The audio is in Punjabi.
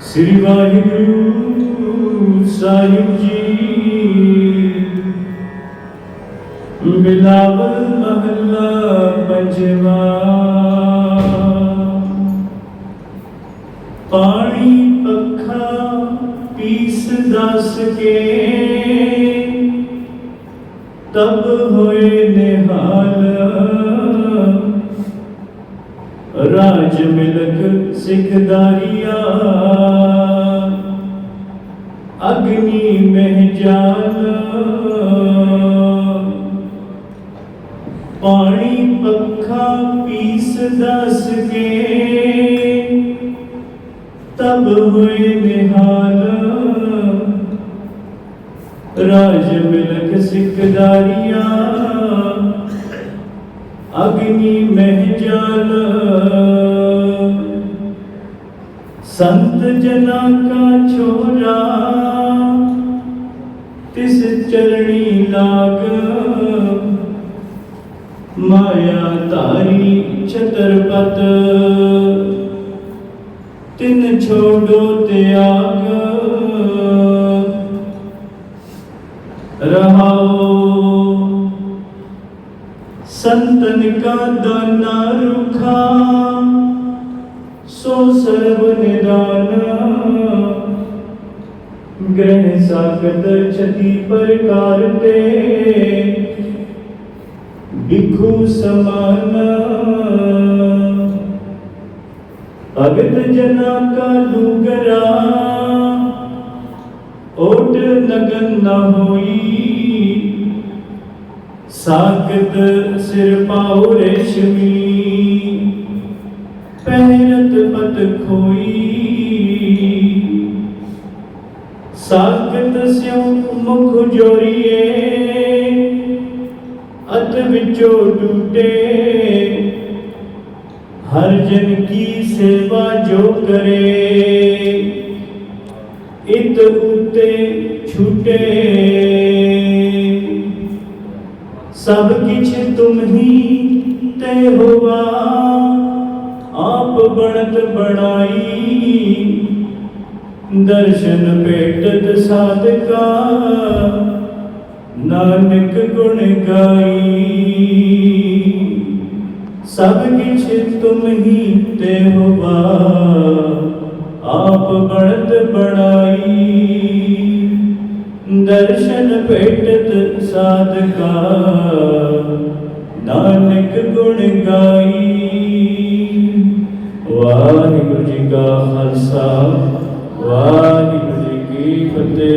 ਸ੍ਰੀ ਵਾਹਿਗੁਰੂ ਸਾਹਿਬ ਜੀ। ਬਿਲਾਵਲ ਮਹੱਲਾ ਪੰਜਵਾ। ਪਾਣੀ ਪੱਖਾ ਪੀਸ ਦਸ ਕੇ, ਤਬ ਹੋਏ ਨਿਹਾਲ। ਰਾਜ ਮਿਲਕ ਸਿਖਦਾਰੀਆ। ਅਗਨੀ ਮਹਿ ਜਾਲ ਪਾਣੀ ਪੱਖਾ ਪੀਸ ਦਸ ਕੇ। ਤਬ ਹੋਏ ਨਿਹਾਲ। ਰਾਜ ਮਿਲਕ ਸਿਖਦਾਰੀਆ। अग्नि में जाल। संत जना का छोरा तिस चरणी लाग। माया तारी छतरपत, तिन छोड़ो त्याग रहाओ ਸੰਤਨ ਕਾ ਦਾਨਾ ਰੁਖਾ ਸੋ ਸਰਬ ਨਿਦਾਨ ਗ੍ਰਹਿ ਸਾਖਤ ਛਤੀ ਪ੍ਰਕਾਰ ਤੇ ਬਿਖੂ ਸਮਾਨ ਭਗਤ ਜਨਾ ਕਾ ਲੂਗਰਾ ਓਟ ਨਗਨ ਨਾ ਹੋਈ ਸਾਗਤ ਸਿਰ ਪਾਉ ਰੇਸ਼ਮੀ ਪਹਿਰਤ ਪਤ ਖੋਈ ਸਾਗਤ ਸਿਉ ਮੁਖ ਜੋਰੀਏ ਅਤ ਵਿਚੋ ਟੂਟੇ ਹਰ ਜਨ ਕੀ ਸੇਵਾ ਜੋ ਕਰੇ ਇਤ ਉਤੇ ਛੁਟੇ ਸਭ ਕਿਛ ਤੁਮ ਹੀ ਤੇ ਹੋਵਾ ਆਪ ਬਣਤ ਬਣਾਈ। ਦਰਸ਼ਨ ਭੇਟਤ ਸਾਧਕਾ। ਨਾਨਕ ਗੁਣ ਗਾਈ। ਸਭ ਕਿਛ ਤੁਮ ਹੀ ਤੇ ਹੋਵਾ ਆਪ ਬਣਤ ਬਣਾਈ। ਦਰਸ਼ਨ ਭੇਟਤ ਸਾਧਕਾ। ਨਾਨਕ ਗੁਣ ਗਾਈ। ਵਾਹਿਗੁਰੂ ਜੀ ਕਾ ਖਾਲਸਾ ਵਾਹਿਗੁਰੂ ਜੀ ਕੀ ਫਤਿਹ।